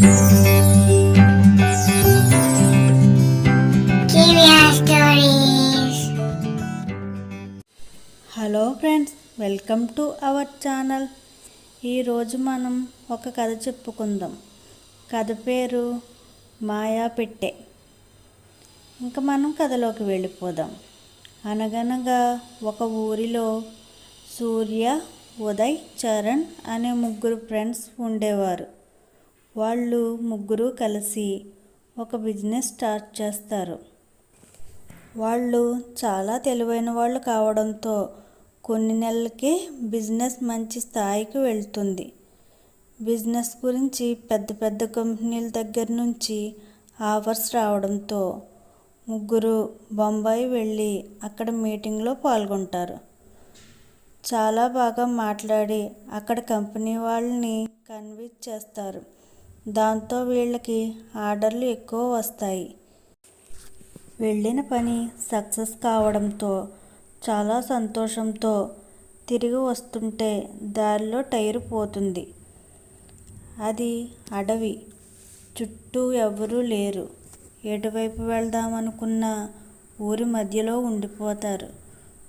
Hello friends welcome to our channel ఈరోజు మనం ఒక కథ చెప్పుకుందాం. కథ పేరు మాయా పెట్టే. ఇంకా మనం కథలోకి వెళ్ళిపోదాం. అనగనగా ఒక ఊరిలో సూర్య ఉదయ్ చరణ్ అనే ముగ్గురు ఫ్రెండ్స్ ఉండేవారు. వాళ్ళు ముగ్గురు కలిసి ఒక బిజినెస్ స్టార్ట్ చేస్తారు. వాళ్ళు చాలా తెలివైన వాళ్ళు కావడంతో కొన్ని నెలలకే బిజినెస్ మంచి స్థాయికి వెళ్తుంది. బిజినెస్ గురించి పెద్ద పెద్ద కంపెనీల దగ్గర నుంచి ఆఫర్స్ రావడంతో ముగ్గురు బొంబాయి వెళ్ళి అక్కడ మీటింగ్లో పాల్గొంటారు. చాలా బాగా మాట్లాడి అక్కడ కంపెనీ వాళ్ళని కన్విన్స్ చేస్తారు. దాంతో వీళ్ళకి ఆర్డర్లు ఎక్కువ వస్తాయి. వెళ్ళిన పని సక్సెస్ కావడంతో చాలా సంతోషంతో తిరిగి వస్తుంటే దారిలో టైరు పోతుంది. అది అడవి. చుట్టూ ఎవరూ లేరు. ఎటువైపు వెళ్దామనుకున్నా ఊరి మధ్యలో ఉండిపోతారు.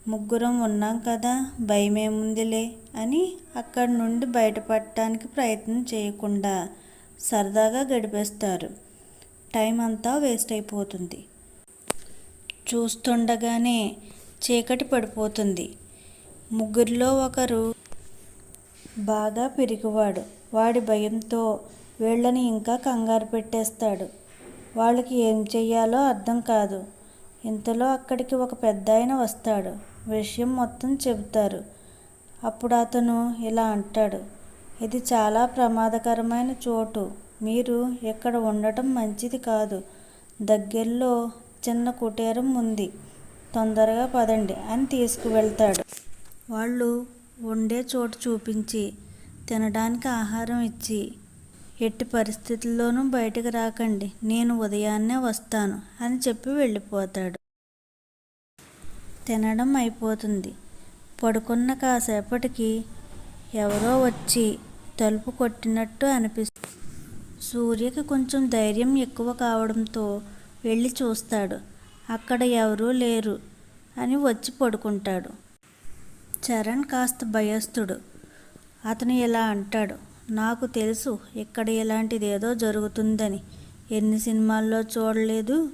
ముగ్గురం ఉన్నాం కదా భయమేముందిలే అని అక్కడి నుండి బయటపడటానికి ప్రయత్నం చేయకుండా సరదాగా గడిపేస్తారు. టైం అంతా వేస్ట్ అయిపోతుంది. చూస్తుండగానే చీకటి పడిపోతుంది. ముగ్గురిలో ఒకరు బాగా పిరికివాడు వాడి భయంతో వీళ్ళని ఇంకా కంగారు పెట్టేస్తాడు. వాళ్ళకి ఏం చెయ్యాలో అర్థం కాదు. ఇంతలో అక్కడికి ఒక పెద్ద ఆయన వస్తాడు. విషయం మొత్తం చెబుతారు. అప్పుడు అతను ఇలా అంటాడు. ఇది చాలా ప్రమాదకరమైన చోటు. మీరు ఇక్కడ ఉండటం మంచిది కాదు. దగ్గరలో చిన్న కుటీరం ఉంది. తొందరగా పదండి అని తీసుకువెళ్తాడు. వాళ్ళు ఉండే చోటు చూపించి తినడానికి ఆహారం ఇచ్చి ఎట్టి పరిస్థితుల్లోనూ బయటకు రాకండి. నేను ఉదయాన్నే వస్తాను అని చెప్పి వెళ్ళిపోతాడు. తినడం అయిపోతుంది. పడుకున్న కాసేపటికి ఎవరో వచ్చి తలుపు కొట్టినట్టు అనిపిస్తుంది సూర్యకి కొంచెం ధైర్యం ఎక్కువ కావడంతో వెళ్ళి చూస్తాడు. అక్కడ ఎవరూ లేరు అని వచ్చి పడుకుంటాడు. చరణ్ కాస్త భయస్థుడు. అతను ఇలా అంటాడు. నాకు తెలుసు ఇక్కడ ఇలాంటిది ఏదో జరుగుతుందని. ఎన్ని సినిమాల్లో చూడలేదు.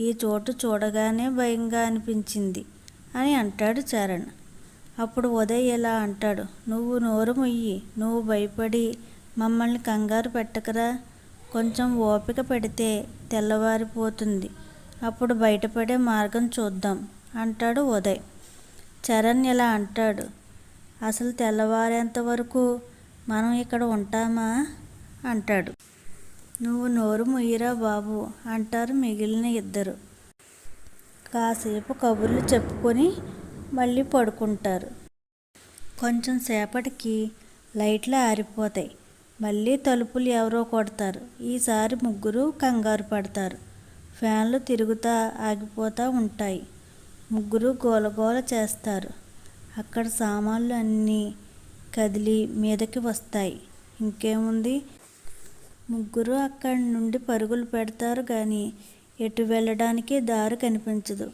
ఈ చోటు చూడగానే భయంగా అనిపించింది అని అంటాడు చరణ్. అప్పుడు ఉదయ్ ఇలా అంటాడు? నువ్వు నోరు మొయ్యి నువ్వు భయపడి మమ్మల్ని కంగారు పెట్టకరా. కొంచెం ఓపిక పెడితే తెల్లవారిపోతుంది. అప్పుడు బయటపడే మార్గం చూద్దాం అంటాడు ఉదయ్. చరణ్ ఇలా అంటాడు? అసలు తెల్లవారేంత వరకు మనం ఇక్కడ ఉంటామా? అంటాడు. నువ్వు నోరు మొయ్యిరా బాబు అంటారు మిగిలిన ఇద్దరు. కాసేపు కబుర్లు చెప్పుకొని మళ్ళీ పడుకుంటారు. కొంచెం సేపటికి లైట్లు ఆరిపోతాయి. మళ్ళీ తలుపులు ఎవరో కొడతారు. ఈసారి ముగ్గురు కంగారు పడతారు. ఫ్యాన్లు తిరుగుతా ఆగిపోతూ ఉంటాయి. ముగ్గురు గోలగోల చేస్తారు. అక్కడ సామాన్లు అన్నీ కదిలి మీదకి వస్తాయి. ఇంకేముంది? ముగ్గురు అక్కడి నుండి పరుగులు పెడతారు కానీ ఎటు వెళ్ళడానికి దారి కనిపించదు.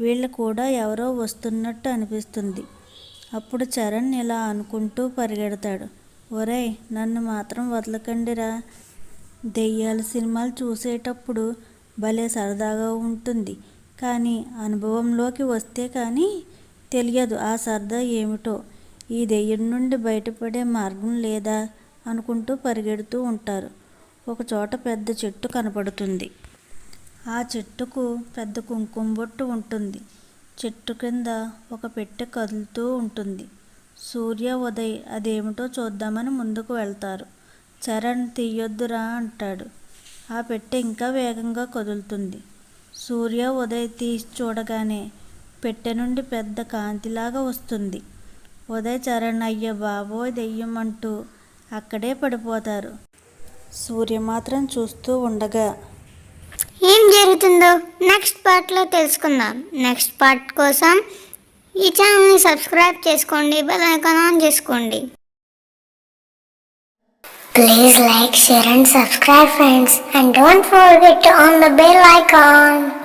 వీళ్ళు కూడా ఎవరో వస్తున్నట్టు అనిపిస్తుంది. అప్పుడు చరణ్ ఇలా అనుకుంటూ పరిగెడతాడు. ఒరేయ్ నన్ను మాత్రం వదలకండిరా. దెయ్యాల సినిమాలు చూసేటప్పుడు భలే సరదాగా ఉంటుంది. కానీ అనుభవంలోకి వస్తే కానీ తెలియదు ఆ సరదా ఏమిటో. ఈ దెయ్యం నుండి బయటపడే మార్గం లేదా అనుకుంటూ పరిగెడుతూ ఉంటారు. ఒక చోట పెద్ద చెట్టు కనపడుతుంది. ఆ చెట్టుకు పెద్ద కుంకుమ బొట్టు ఉంటుంది. చెట్టు కింద ఒక పెట్టె కదులుతూ ఉంటుంది. సూర్య ఉదయ్ అదేమిటో చూద్దామని ముందుకు వెళ్తారు. చరణ్ తీయొద్దురా అంటాడు. ఆ పెట్టె ఇంకా వేగంగా కదులుతుంది. సూర్య ఉదయ్ తీసి చూడగానే పెట్టె నుండి పెద్ద కాంతిలాగా వస్తుంది. ఉదయ్ చరణ్ అయ్య బాబోయ్ దెయ్యం అంటూ అక్కడే పడిపోతారు. సూర్య మాత్రం చూస్తూ ఉండగా ఏం జరుగుతుందో నెక్స్ట్ పార్ట్లో తెలుసుకుందాం నెక్స్ట్ పార్ట్ కోసం ఈ ఛానల్ని సబ్స్క్రైబ్ చేసుకోండి బెల్ ఐకాన్ ఆన్ చేసుకోండి Please like, share and subscribe friends and don't forget to on the bell icon.